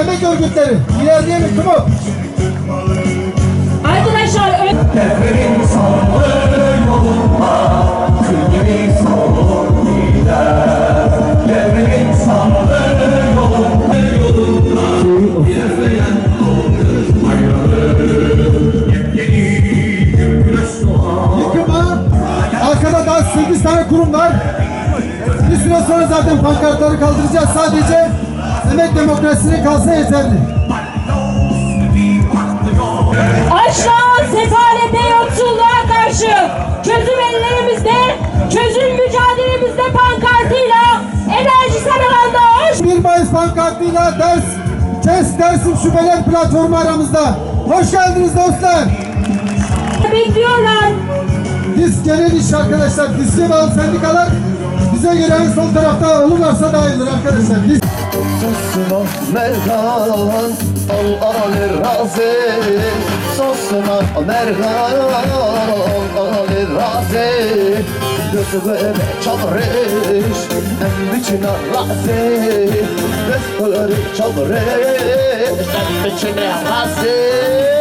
emek örgütleri. İlerleyelim Kumu. Arkadaşlar ö- Devrin sağlığı yolunda Kül gibi solur gider Devrin sağlığı yolunda Yolunda ilerleyen olur Ayrılır Yepyeni güneş doğar Yıkımı. Arkada daha 8 tane kurum var. Bir süre sonra zaten pankartları kaldıracağız. Sadece emek demokrasinin kalsa yeterli. açlığa, sefalete, yoksulluğa karşı çözüm ellerimizde, çözüm mücadelemizde pankartıyla enerjisel alanda hoş 1 Mayıs pankartıyla ders Kes Dersim Şubeler platformu aramızda. Hoş geldiniz dostlar. bekliyorlar. Biz genel iş arkadaşlar. Diske bağlı sendikalar bize göre en sol tarafta olurlarsa daha iyidir arkadaşlar. Biz Sosuna merhan al al razı. Sosuna merhan al razı. Gözüme çalırış en biçine razı. Gözüme çalırış en biçine razı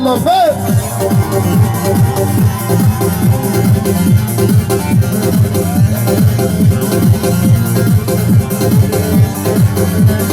my face.